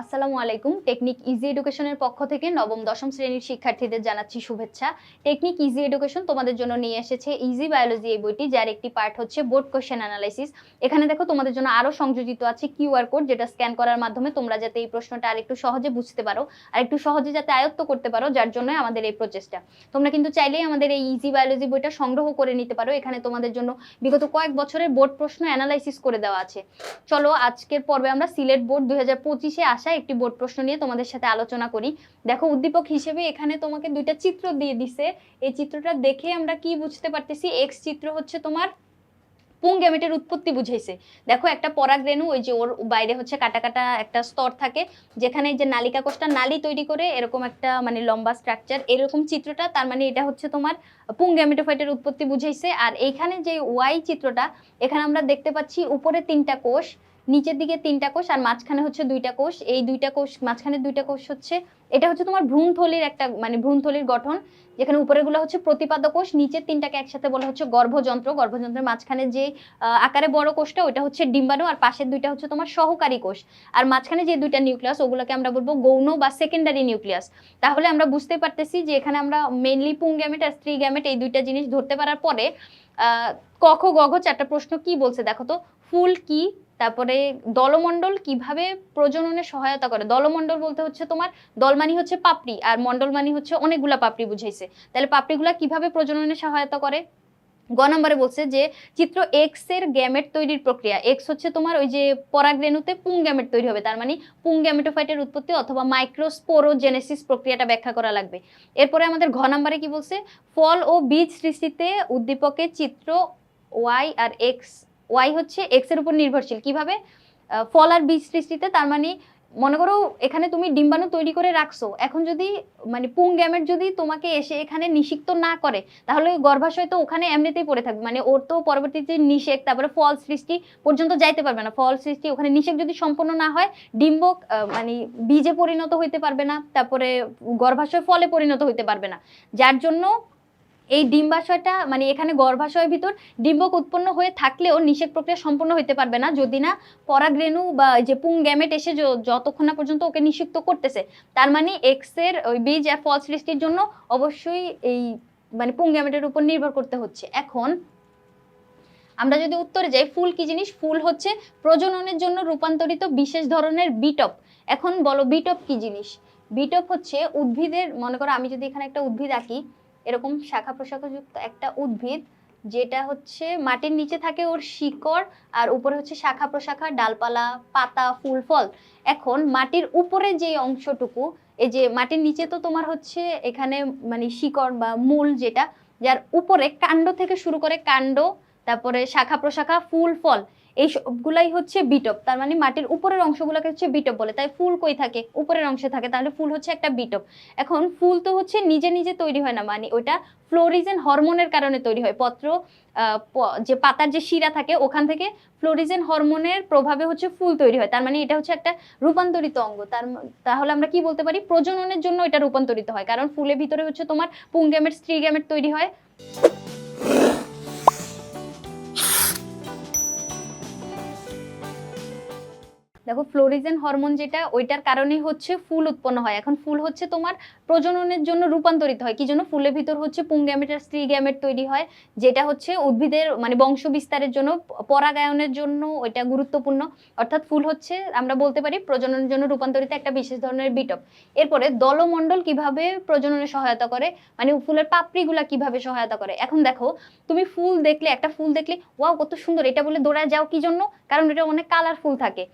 আসসালামু আলাইকুম। Technique easy এডুকেশনের পক্ষ থেকে নবম, দশম শ্রেণির শিক্ষার্থীদের জানাচ্ছি শুভেচ্ছা। টেকনিক ইজি এডুকেশন তোমাদের জন্য নিয়ে এসেছে ইজি বায়োলজি এই বইটি, যার একটি পার্ট হচ্ছে বোর্ড কোশ্চেন অ্যানালাইসিস। এখানে দেখো তোমাদের জন্য আরও সংযোজিত আছে কিউআর কোড, যেটা স্ক্যান করার মাধ্যমে তোমরা যাতে এই প্রশ্নটা আরেকটু সহজে বুঝতে পারো আর একটু সহজে যাতে আয়ত্ত করতে পারো, যার জন্য আমাদের এই প্রচেষ্টা। তোমরা কিন্তু চাইলেই আমাদের এই ইজি বায়োলজি বইটা সংগ্রহ করে নিতে পারো। এখানে তোমাদের জন্য বিগত কয়েক বছরের বোর্ড প্রশ্ন অ্যানালাইসিস করে দেওয়া আছে। চলো আজকের পর্বে আমরা সিলেট বোর্ড দুই হাজার পঁচিশে আসা একটি বোর্ড প্রশ্ন নিয়ে তোমাদের সাথে আলোচনা করি। দেখো, উদ্দীপক হিসেবে এখানে তোমাকে দুইটা চিত্র দিয়ে দিছে। এই চিত্রটা দেখে আমরা কি বুঝতে পারতেছি? এক্স চিত্র হচ্ছে তোমার পুং গ্যামেটের উৎপত্তি বুঝাইছে। দেখো, একটা পরাগ পরাগরেণু, ওই যে ওর বাইরে হচ্ছে কাটা কাটা একটা স্তর থাকে, যেখানে যে নালিকা কোষটা নালি তৈরি করে এরকম একটা মানে লম্বা স্ট্রাকচার এরকম চিত্রটা, তার মানে এটা হচ্ছে তোমার পুং উৎপত্তি বুঝাইছে। আর এইখানে যে ওয়াই চিত্রটা, এখানে আমরা দেখতে পাচ্ছি উপরে তিনটা কোষ নিচের দিকে তিনটা কোষ আর মাঝখানে হচ্ছে দুইটা কোষ। এই দুইটা কোষ, মাঝখানে দুইটা কোষ হচ্ছে, এটা হচ্ছে তোমার ভ্রূণথলির একটা মানে ভ্রূণথলির গঠন, যেখানে উপরেরগুলো হচ্ছে প্রতিপাদ্য কোষ, নিচের তিনটাকে একসাথে বলা হচ্ছে গর্ভযন্ত্র। গর্ভযন্ত্রের মাঝখানে যে আকারে বড় কোষটা ওটা হচ্ছে ডিম্বাণু, আর পাশের দুইটা হচ্ছে তোমার সহকারী কোষ। আর মাঝখানে যে দুইটা নিউক্লিয়াস, ওগুলোকে আমরা বলব গৌণ বা সেকেন্ডারি নিউক্লিয়াস তাহলে আমরা বুঝতে পারতেছি যে এখানে আমরা মেনলি পুং গ্যামেট আর স্ত্রী গ্যামেট এই দুইটা জিনিস ধরতে পারার পরে কখ গঘ চারটা প্রশ্ন কি বলছে দেখো তো? ফুল কি? তারপরে দলমণ্ডল কীভাবে প্রজননে সহায়তা করে? দলমণ্ডল বলতে হচ্ছে তোমার, দল মানি হচ্ছে পাপড়ি, আর মণ্ডল মানি হচ্ছে অনেকগুলা পাপড়ি বুঝাইছে। তাহলে পাপড়িগুলা কীভাবে প্রজননে সহায়তা করে? গ নম্বরে বলছে যে, চিত্র এক্সের গ্যামেট তৈরির প্রক্রিয়া। এক্স হচ্ছে তোমার ওই যে পরাগরেণুতে পুং গ্যামেট তৈরি হবে, তার মানে পুং গ্যামেটোফাইটের উৎপত্তি অথবা মাইক্রোস্পোরোজেনেসিস প্রক্রিয়াটা ব্যাখ্যা করা লাগবে। এরপরে আমাদের ঘ নম্বরে কি বলছে? ফল ও বীজ সৃষ্টিতে উদ্দীপকের চিত্র ওয়াই আর এক্স ওয়াই হচ্ছে এক্সের উপর নির্ভরশীল। কীভাবে? ফল আর বীজ সৃষ্টিতে, তার মানে মনে করো এখানে তুমি ডিম্বাণু তৈরি করে রাখছো। এখন যদি মানে পুং গ্যামেট যদি তোমাকে এসে এখানে নিষিক্ত না করে, তাহলে গর্ভাশয় তো ওখানে এমনিতেই পড়ে থাকবে। মানে ওর তো পরবর্তীতে নিষেক, তারপরে ফল সৃষ্টি পর্যন্ত যাইতে পারবে না। ফল সৃষ্টি ওখানে নিষেক যদি সম্পন্ন না হয়, ডিম্ব মানে বীজে পরিণত হইতে পারবে না, তারপরে গর্ভাশয় ফলে পরিণত হইতে পারবে না। যার জন্য এই ডিম্বাশয়টা মানে এখানে গর্ভাশয়ের ভিতর ডিম্বক উৎপন্ন হয়ে থাকলেও নিষেক প্রক্রিয়া সম্পন্ন হইতে পারবে না। যদি না পরাগরেণু বা যে পুং গ্যামেট এসে যতক্ষণ না পর্যন্ত ওকে নিষিক্ত করতেছে, তার মানে এক্সের ওই বীজ ফল সৃষ্টির জন্য অবশ্যই এই মানে পুং গ্যামেটের উপর নির্ভর করতে হচ্ছে। এখন আমরা যদি উত্তরে যাই, ফুল কি জিনিস? ফুল হচ্ছে প্রজননের জন্য রূপান্তরিত বিশেষ ধরনের বিটপ। এখন বলো বিটপ কি জিনিস? বিটপ হচ্ছে উদ্ভিদের, মনে করো আমি যদি এখানে একটা উদ্ভিদ আঁকি এরকম শাখা প্রশাখাযুক্ত একটা উদ্ভিদ, যেটা হচ্ছে মাটির নিচে থাকে ওর শিকড়, আর উপরে হচ্ছে শাখা প্রশাখা, ডালপালা, পাতা, ফুল, ফল। এখন মাটির উপরে যে অংশটুকু, এই যে মাটির নিচে তো তোমার হচ্ছে এখানে মানে শিকড় বা মূল যেটা, যার উপরে কাণ্ড থেকে শুরু করে কাণ্ড, তারপরে শাখা প্রশাখা, ফুল, ফল এই সবগুলাই হচ্ছে বিটপ। তার মানে মাটির উপরের অংশগুলোকে হচ্ছে বিটপ বলে। তাই ফুল কই থাকে? উপরের অংশে থাকে। তাহলে ফুল হচ্ছে একটা বিটপ। এখন ফুল তো হচ্ছে নিজে নিজে তৈরি হয় না। মানে ওইটা ফ্লোরিজেন হরমোনের কারণে তৈরি হয়। পত্র যে পাতার যে শিরা থাকে, ওখান থেকে ফ্লোরিজেন হরমোনের প্রভাবে হচ্ছে ফুল তৈরি হয়। তার মানে এটা হচ্ছে একটা রূপান্তরিত অঙ্গ। তার তাহলে আমরা কি বলতে পারি? প্রজননের জন্য এটা রূপান্তরিত হয়। কারণ ফুলের ভিতরে হচ্ছে তোমার পুং গ্যামেট স্ত্রী গ্যামেট তৈরি হয়। দেখো ফ্লোরিজেন হরমোন যেটা, ওইটার কারণেই হচ্ছে ফুল উৎপন্ন হয়। এখন ফুল হচ্ছে তোমার প্রজননের জন্য রূপান্তরিত হয়। কি জন্য? ফুলের ভিতর হচ্ছে পুং গ্যামেট আর স্ত্রী গ্যামেট তৈরি হয়, যেটা হচ্ছে উদ্ভিদের মানে বংশ বিস্তারের জন্য, পরাগায়নের জন্য ওইটা গুরুত্বপূর্ণ। অর্থাৎ ফুল হচ্ছে, আমরা বলতে পারি, প্রজননের জন্য রূপান্তরিত একটা বিশেষ ধরনের বিটপ এরপরে দলমণ্ডল কীভাবে প্রজননে সহায়তা করে? মানে ফুলের পাপড়িগুলা কীভাবে সহায়তা করে? এখন দেখো, তুমি ফুল দেখলে, একটা ফুল দেখলে, ওয়াও, কত সুন্দর, এটা বলে দৌড়ায় যাও কি জন্য? কারণ এটা অনেক কালারফুল থাকে।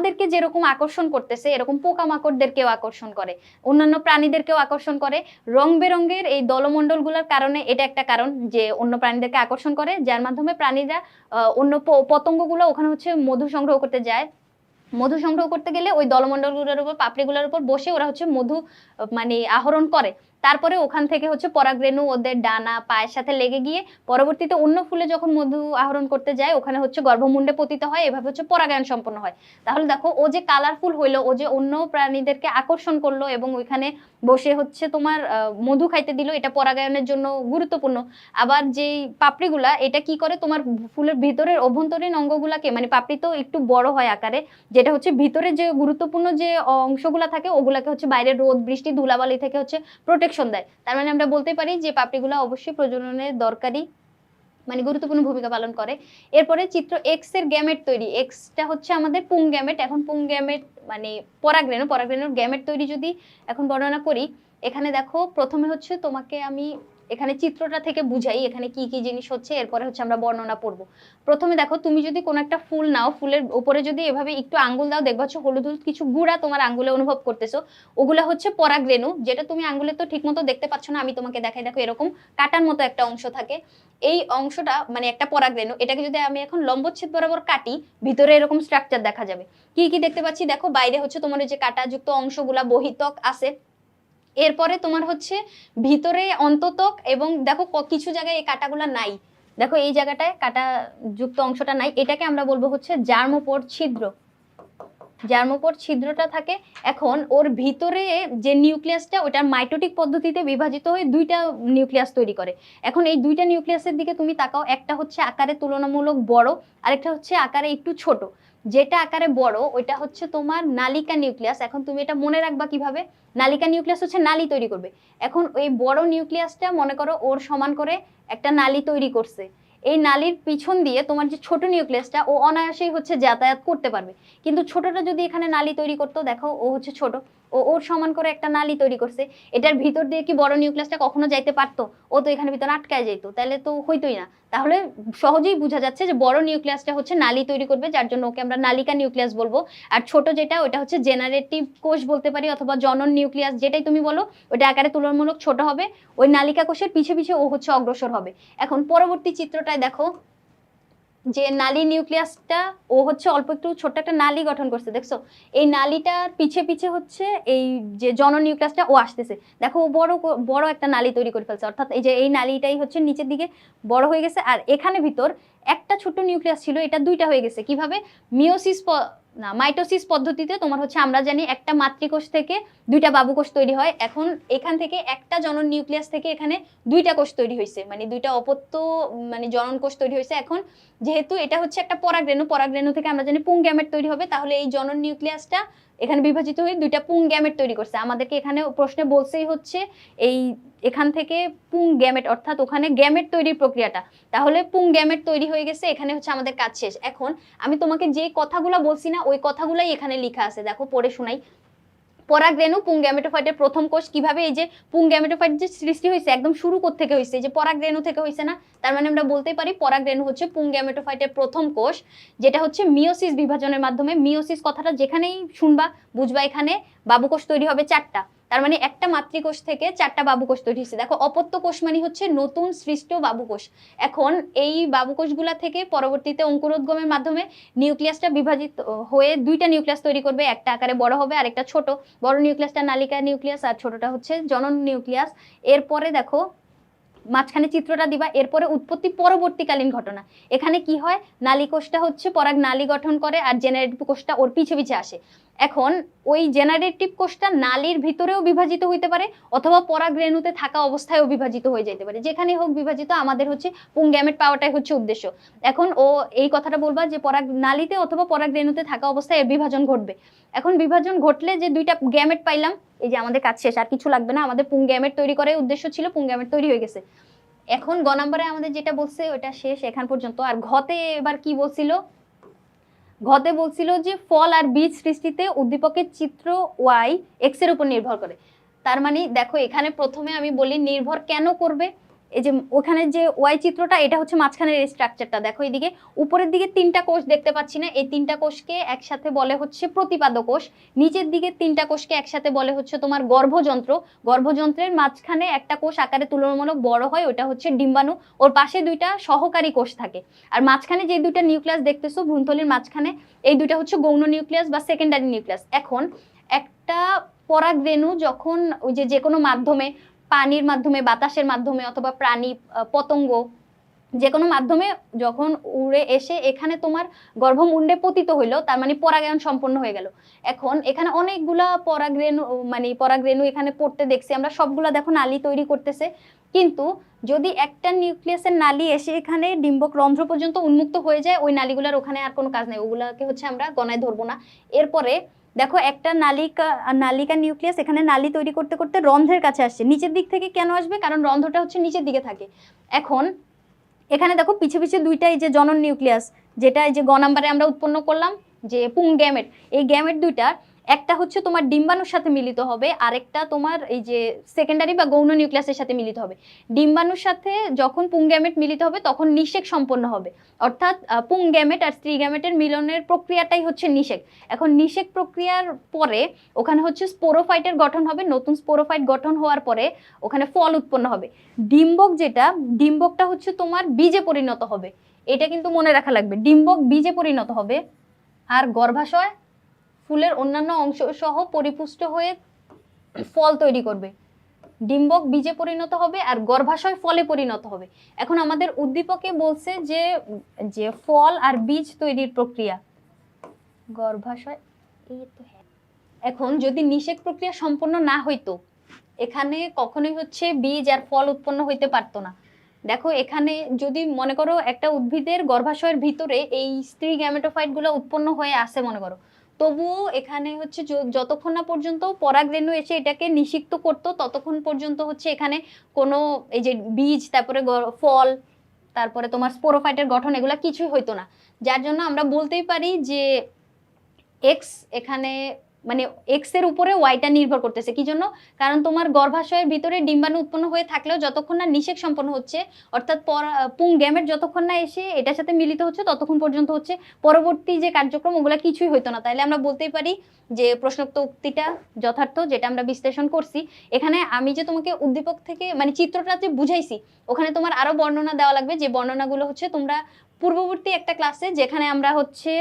আমাদেরকে যেরকম আকর্ষণ করতেছে, এরকম পোকামাকড়দেরকেও আকর্ষণ করে, অন্যান্য প্রাণীদেরকেও আকর্ষণ করে। রং বেরঙের এই দলমণ্ডলগুলোর কারণে এটা একটা কারণ যে অন্য প্রাণীদেরকে আকর্ষণ করে, যার মাধ্যমে প্রাণীরা অন্য পতঙ্গগুলো ওখানে হচ্ছে মধু সংগ্রহ করতে যায়। মধু সংগ্রহ করতে গেলে ওই দলমণ্ডলগুলোর উপর, পাপড়িগুলোর উপর বসে ওরা হচ্ছে মধু মানে আহরণ করে। তারপরে ওখান থেকে হচ্ছে পরাগরেণু, ওদের ডানা, পায়ের সাথে লেগে গিয়ে পরবর্তীতে অন্য ফুলে যখন মধু আহরণ করতে যায়, ওখানে হচ্ছে গর্ভমুণ্ডে পতিত হয়, এভাবে হচ্ছে পরাগায়ন সম্পন্ন হয়। তাহলে দেখো, ও যে কালারফুল হইল, ও যে অন্য প্রাণীদেরকে আকর্ষণ করল এবং ওইখানে বসে হচ্ছে তোমার মধু খাইতে দিল, এটা পরাগায়নের জন্য গুরুত্বপূর্ণ। আবার যেই পাপড়িগুলা, এটা কি করে তোমার ফুলের ভিতরের অভ্যন্তরীণ অঙ্গগুলাকে মানে পাপড়ি তো একটু বড় হয় আকারে, যেটা হচ্ছে ভিতরে যে গুরুত্বপূর্ণ যে অংশগুলা থাকে, ওগুলাকে হচ্ছে বাইরে রোদ, বৃষ্টি, ধুলাবালি থেকে হচ্ছে প্রোটেকশন দেয়। তার মানে আমরা বলতে পারি যে পাপড়িগুলো অবশ্যই প্রজননের দরকারি মানে গুরুত্বপূর্ণ ভূমিকা পালন করে। এরপরে চিত্র এক্সের গ্যামেট তৈরি। এক্সটা হচ্ছে আমাদের পুং গ্যামেট এখন পুং গ্যামেট মানে পরাগরেণু, পরাগ্রেণুর গ্যামেট তৈরি যদি এখন বর্ণনা করি, এখানে দেখো প্রথমে হচ্ছে তোমাকে আমি এখানে চিত্রটা থেকে বুঝাই এখানে কি কি জিনিস হচ্ছে, এরপরে হচ্ছে আমরা বর্ণনা পড়ব। প্রথমে দেখো, তুমি যদি কোনো একটা ফুল নাও, ফুলের উপরে যদি এভাবে একটু আঙ্গুল দাও, দেখবা হচ্ছে হলুদ হলুদ কিছু গুঁড়া তোমার আঙ্গুলে অনুভব করতেছো। ওগুলা হচ্ছে পরাগরেণু, যেটা তুমি আঙ্গুলে তো ঠিক মতো দেখতে পাচ্ছ না, আমি তোমাকে দেখাই, দেখো এরকম কাটার মতো একটা অংশ থাকে। এই অংশটা মানে একটা পরাগরেণু, এটাকে যদি আমি এখন লম্বচ্ছেদ বরাবর কাটি, ভিতরে এরকম স্ট্রাকচার দেখা যাবে। কি কি দেখতে পাচ্ছি? দেখো, বাইরে হচ্ছে তোমার যে কাটাযুক্ত অংশগুলা, বহিতক আছে। এরপরে তোমার হচ্ছে ভিতরে অন্ততক এবং দেখো কিছু জায়গায় এই কাটাগুলো নাই। দেখো এই জায়গাটায় কাটা যুক্ত অংশটা নাই। এটাকে আমরা বলব হচ্ছে জার্মোপোর ছিদ্র। জার্মোপোর ছিদ্রটা থাকে, এখন ওর ভিতরে যে নিউক্লিয়াসটা ওটার মাইটোটিক পদ্ধতিতে বিভাজিত হয়ে দুইটা নিউক্লিয়াস তৈরি করে। এখন এই দুইটা নিউক্লিয়াসের দিকে তুমি তাকাও, একটা হচ্ছে আকারে তুলনামূলক বড়, আরেকটা হচ্ছে আকারে একটু ছোট। যেটা আকারে বড়, ওইটা হচ্ছে তোমার নালিকা নিউক্লিয়াস। এখন তুমি এটা মনে রাখবা কীভাবে? নালিকা নিউক্লিয়াস হচ্ছে নালি তৈরি করবে। এখন ওই বড় নিউক্লিয়াসটা, মনে করো, ওর সমান করে একটা নালি তৈরি করছে। এই নালির পিছন দিয়ে তোমার যে ছোট নিউক্লিয়াসটা ও অনায়াসেই হচ্ছে যাতায়াত করতে পারবে। কিন্তু ছোটটা যদি এখানে নালি তৈরি করতো, দেখো ও হচ্ছে ছোট। ও, ওর সমান করে একটা নালি তৈরি করছে। এটার ভিতর দিয়ে কি বড় নিউক্লিয়াসটা কখনো যাইতে পারতো? ও তো এখানে ভিতরে আটকায় যেত তাহলে তো হইতোই না। তাহলে সহজেই বোঝা যাচ্ছে যে বড় নিউক্লিয়াসটা হচ্ছে নালি তৈরি করবে, যার জন্য ওকে আমরা নালিকা নিউক্লিয়াস বলব। আর ছোট যেটা, ওটা হচ্ছে জেনারেটিভ কোষ বলতে পারি, অথবা জনন নিউক্লিয়াস যেটাই তুমি বলো, ওটা আকারে তুলনামূলক ছোট হবে। ওই নালিকা কোষের পিছে পিছে ও হচ্ছে অগ্রসর হবে। এখন পরবর্তী চিত্রটায় দেখো। যে নালী নিউক্লিয়াসটা, ও হচ্ছে অল্প একটু ছোট্ট একটা নালী গঠন করছে, দেখছ? এই নালীটার পিছে পিছে হচ্ছে এই যে জন নিউক্লিয়াসটা, ও আসতেছে। দেখো, ও বড় বড় একটা নালী তৈরি করে ফেলছে। অর্থাৎ এই যে এই নালীটাই হচ্ছে নিচের দিকে বড় হয়ে গেছে। আর এখানে ভিতর একটা ছোট্ট নিউক্লিয়াস ছিল, এটা দুইটা হয়ে গেছে। কীভাবে? মিওসিস না, মাইটোসিস পদ্ধতিতে তোমার হচ্ছে আমরা জানি একটা মাতৃকোষ থেকে দুইটা বাবুকোষ তৈরি হয়। এখন এখান থেকে একটা জনন নিউক্লিয়াস থেকে এখানে দুইটা কোষ তৈরি হয়েছে মানে দুইটা অপত্য মানে জনন কোষ তৈরি হয়েছে এখন যেহেতু এটা হচ্ছে একটা পরাগরেণু পরাগরেণু থেকে আমরা জানি পুং গ্যামেট তৈরি হবে, তাহলে এই জনন নিউক্লিয়াসটা এখানে বিভাজিত হয়ে দুইটা পুং গ্যামেট তৈরি করছে। আমাদেরকে এখানে প্রশ্নে বলছেই হচ্ছে, এই এখান থেকে পুং গ্যামেট, অর্থাৎ ওখানে গ্যামেট তৈরির প্রক্রিয়াটা। তাহলে পুং গ্যামেট তৈরি হয়ে গেছে, এখানে হচ্ছে আমাদের কাজ শেষ। এখন আমি তোমাকে যে কথাগুলো বলছি না, ওই কথাগুলাই এখানে লিখা আছে। দেখো, পড়ে শোনাই। পরাগরেণু পুং গ্যামেটোফাইটের প্রথম কোষ কীভাবে এই যে পুং গ্যামেটোফাইট যে সৃষ্টি হয়েছে, একদম শুরু থেকে হয়েছে? যে পরাগরেণু থেকে হয়েছে না? তার মানে আমরা বলতেই পারি পরাগ রেণু হচ্ছে পুংগ্যামেটোফাইটের প্রথম কোষ, যেটা হচ্ছে মিওসিস বিভাজনের মাধ্যমে। মিওসিস কথাটা যেখানেই শুনবা, বুঝবা এখানে। বাবুকোষ তৈরি হবে চারটা। তার মানে একটা মাতৃকোষ থেকে চারটা বাবুকোষ তৈরি হয়েছে। দেখো, অপত্য কোষ মানে হচ্ছে নতুন সৃষ্ট বাবুকোষ। এখন এই বাবুকোষগুলা থেকে পরবর্তীতে অঙ্কুরোদ্গমের মাধ্যমে নিউক্লিয়াসটা বিভাজিত হয়ে দুইটা নিউক্লিয়াস তৈরি করবে। একটা আকারে বড় হবে আর একটা ছোট। বড় নিউক্লিয়াসটা নালিকা নিউক্লিয়াস আর ছোটটা হচ্ছে জনন নিউক্লিয়াস। এরপরে দেখো, মাঝখানে চিত্রটা দিবা, এরপরে উৎপত্তি পরবর্তীকালীন ঘটনা। এখানে কি হয়? নালী কোষটা হচ্ছে পরাগ নালী গঠন করে আর জেনারেটিভ কোষটা ওর পিছে পিছে আসে। এখন ওই জেনারেটিভ কোষটা নালীর ভিতরেও বিভাজিত হইতে পারে অথবা পরাগ রেণুতে থাকা অবস্থায়ও বিভাজিত হয়ে যেতে পারে। যেখানে হোক বিভাজিত, আমাদের হচ্ছে পুংগ্যামেট পাওয়াটাই হচ্ছে উদ্দেশ্য। এখন ও এই কথাটা বলবা যে পরাগ নালীতে অথবা পরাগ রেণুতে থাকা অবস্থায় এর বিভাজন ঘটবে। এখন বিভাজন ঘটলে যে দুইটা গ্যামেট পাইলাম, এই যে আমাদের কাজ শেষ, আর কিছু লাগবে না, আমাদের পুং গ্যামেট তৈরি করার উদ্দেশ্য ছিল পুং গ্যামেট তৈরি হয়ে গেছে। এখন গ নম্বরে আমাদের যেটা বলছে, ওটা শেষ, এখান পর্যন্ত। আর ঘতে এবার কি বলছিল? ঘতে বলছিল যে ফল আর বীজ সৃষ্টিতে উদ্দীপকের চিত্র ওয়াই এক্সের উপর নির্ভর করে। তার মানে দেখো এখানে প্রথমে আমি বলি নির্ভর কেন করবে? এই যে ওখানে যে ওয়াই চিত্রটা, এটা হচ্ছে মাঝখানের স্ট্রাকচারটা দেখো এইদিকে, উপরের দিকে তিনটা কোষ দেখতে পাচ্ছি না। এই তিনটা কোষকে একসাথে বলে হচ্ছে প্রতিপাদ কোষ। নিচের দিকে তিনটা কোষকে একসাথে বলে হচ্ছে তোমার গর্ভযন্ত্র। গর্ভযন্ত্রের মাঝখানে একটা কোষ আকারে তুলনামূলক বড় হয়, ওটা হচ্ছে ডিম্বাণু। ওর পাশে দুইটা সহকারী কোষ থাকে। আর মাঝখানে যে দুইটা নিউক্লিয়াস দেখতেছো, ভ্রূণথলির মাঝখানে, এই দুইটা হচ্ছে গৌণ নিউক্লিয়াস বা সেকেন্ডারি নিউক্লিয়াস। এখন একটা পরাগরেণু যখন ওই যে যে কোনো মাধ্যমে পানির মাধ্যমে, বাতাসের মাধ্যমে অথবা প্রাণী পতঙ্গ যে কোনো মাধ্যমে যখন উড়ে এসে এখানে তোমার গর্ভমুণ্ডে পতিত হইল, তার মানে পরাগায়ন সম্পন্ন হয়ে গেল। এখন এখানে অনেকগুলা পরাগরেণু মানে পরাগরেণু এখানে পড়তে দেখছি। আমরা সবগুলা দেখো নালি তৈরি করতেছে। কিন্তু যদি একটা নিউক্লিয়াসের নালি এসে এখানে ডিম্বক রন্ধ্র পর্যন্ত উন্মুক্ত হয়ে যায়, ওই নালীগুলোর ওখানে আর কোনো কাজ নেই। ওগুলাকে হচ্ছে আমরা গণায় ধরবো না। এরপরে দেখো, একটা নালিকা নালিকা নিউক্লিয়াস এখানে নালি তৈরি করতে করতে রন্ধ্রের কাছে আসছে। নিচের দিক থেকে কেন আসবে? কারণ রন্ধ্রটা হচ্ছে নিচের দিকে থাকে। এখন, এখানে দেখো, পিছে পিছে দুইটাই যে জনন নিউক্লিয়াস, যেটা এই যে গ নাম্বারে আমরা উৎপন্ন করলাম, যে পুং গ্যামেট, এই গ্যামেট দুইটা একটা হচ্ছে তোমার ডিম্বাণুর সাথে মিলিত হবে আরেকটা তোমার এই যে সেকেন্ডারি বা গৌণ নিউক্লিয়াসের সাথে মিলিত হবে। ডিম্বাণুর সাথে যখন পুং গ্যামেট মিলিত হবে তখন নিষেক সম্পন্ন হবে। অর্থাৎ আহ, পুং গ্যামেট আর স্ত্রী গ্যামেটের মিলনের প্রক্রিয়াটাই হচ্ছে নিষেক। এখন নিষেক প্রক্রিয়ার পরে ওখানে হচ্ছে স্পোরোফাইটের গঠন হবে নতুন স্পোরোফাইট গঠন হওয়ার পরে ওখানে ফল উৎপন্ন হবে। ডিম্বক যেটা ডিম্বকটা হচ্ছে তোমার বীজে পরিণত হবে। এটা কিন্তু মনে রাখা লাগবে ডিম্বক বীজে পরিণত হবে। আর গর্ভাশয় ফুলের অন্যান্য অংশ সহ পরিপুষ্ট হয়ে ফল তৈরি করবে। ডিম্বক বীজে পরিণত হবে আর গর্ভাশয় ফলে পরিণত হবে। এখন আমাদের উদ্দীপকে বলছে যে যে ফল আর বীজ তৈরির প্রক্রিয়া। গর্ভাশয় এই তো হ্যাঁ। এখন যদি নিষেক প্রক্রিয়া সম্পন্ন না হইতো এখানে কখনোই হচ্ছে বীজ আর ফল উৎপন্ন হইতে পারতো না। দেখো এখানে যদি মনে করো একটা উদ্ভিদের গর্ভাশয়ের ভিতরে এই স্ত্রী গ্যামেটোফাইটগুলো উৎপন্ন হয়ে আসে মনে করো তবুও এখানে হচ্ছে যতক্ষণ না পর্যন্ত পরাগরেণু এসে এটাকে নিষিক্ত করত, ততক্ষণ পর্যন্ত হচ্ছে এখানে কোনো এই যে বীজ, তারপরে ফল, তারপরে তোমার স্পোরোফাইটের গঠন এগুলো কিছুই হইতো না। যার জন্য আমরা বলতেই পারি যে এক্স এখানে মানে এক্সের উপরে ওয়াইটা নির্ভর করতেছে। কি জন্য? কারণ তোমার গর্ভাশয়ের ভিতরে ডিম্বাণু উৎপন্ন হয়ে থাকলেও যতক্ষণ না নিষেক সম্পন্ন হচ্ছে, অর্থাৎ পুং গ্যামেট যতক্ষণ না এসে এটার সাথে মিলিত হচ্ছে, ততক্ষণ পর্যন্ত হচ্ছে পরবর্তী যে কার্যক্রম, ওগুলো কিছুই হইতো না। তাইলে আমরা বলতেই পারি যে প্রশ্নোক্ত উক্তিটা যথার্থ, যেটা আমরা বিশ্লেষণ করছি। এখানে আমি যে তোমাকে উদ্দীপক থেকে মানে চিত্রটা যে বুঝাইছি, ওখানে তোমার আরও বর্ণনা দেওয়া লাগবে। যে বর্ণনাগুলো হচ্ছে তোমরা পূর্ববর্তী একটা ক্লাসে যেখানে আমরা হচ্ছে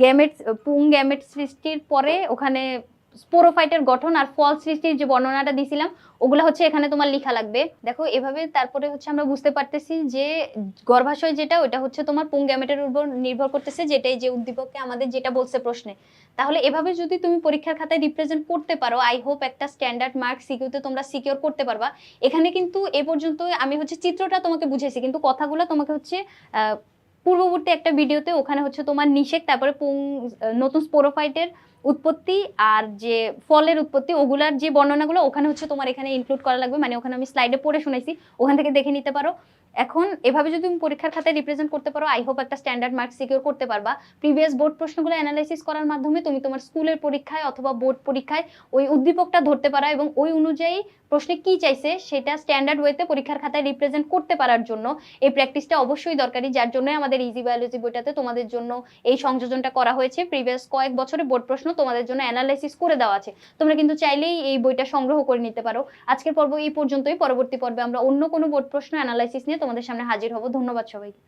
গ্যামেট, পুং গ্যামেট সৃষ্টির পরে ওখানে স্পোরোফাইটের গঠন আর ফল সৃষ্টির যে বর্ণনাটা দিছিলাম, ওগুলো হচ্ছে এখানে তোমার লিখা লাগবে। দেখো, এভাবে তারপরে হচ্ছে আমরা বুঝতে পারতেছি যে গর্ভাশয় যেটা, ওটা হচ্ছে তোমার পুং গ্যামেটের উপর নির্ভর করতেছে যেটাই যে উদ্দীপককে আমাদের যেটা বলছে প্রশ্নে। তাহলে এভাবে যদি তুমি পরীক্ষার খাতায় রিপ্রেজেন্ট করতে পারো আই হোপ একটা স্ট্যান্ডার্ড মার্ক সিকিউতে তোমরা সিকিউর করতে পারবা। এখানে কিন্তু এ পর্যন্ত আমি হচ্ছে চিত্রটা তোমাকে বুঝেছি কিন্তু কথাগুলো তোমাকে হচ্ছে পূর্ববর্তী একটা ভিডিওতে ওখানে হচ্ছে তোমার নিষেক, তারপরে পুং নতুন স্পোরোফাইটের উৎপত্তি আর যে ফলের উৎপত্তি, ওগুলার যে বর্ণনাগুলো ওখানে হচ্ছে তোমার এখানে ইনক্লুড করা লাগবে। মানে ওখানে আমি স্লাইডে পড়ে শুনেছি। ওখান থেকে দেখে নিতে পারো। এখন এভাবে যদি তুমি পরীক্ষার খাতায় রিপ্রেজেন্ট করতে পারো আই হোপ একটা স্ট্যান্ডার্ড মার্ক সিকিউর করতে পারবা। প্রিভিয়াস বোর্ড প্রশ্নগুলো অ্যানালাইসিস করার মাধ্যমে তুমি তোমার স্কুলের পরীক্ষায় অথবা বোর্ড পরীক্ষায় ওই উদ্দীপকটা ধরতে পারা এবং ওই অনুযায়ী প্রশ্নে কি চাইছে সেটা স্ট্যান্ডার্ড ওয়েতে পরীক্ষার খাতায় রিপ্রেজেন্ট করতে পারার জন্য এই প্র্যাকটিসটা অবশ্যই দরকারি, যার জন্য আমাদের ইজি বায়োলজি বইটাতে তোমাদের জন্য এই সংযোজনটা করা হয়েছে। প্রিভিয়াস কয়েক বছরের বোর্ড প্রশ্ন তোমাদের জন্য অ্যানালাইসিস করে দেওয়া আছে। তোমরা কিন্তু চাইলেই এই বইটা সংগ্রহ করে নিতে পারো। আজকের পর্ব এই পর্যন্তই। পরবর্তী পর্বে আমরা অন্য কোনো বোর্ড প্রশ্ন অ্যানালাইসিস নিয়ে তোমাদের সামনে হাজির হব। ধন্যবাদ সবাইকে।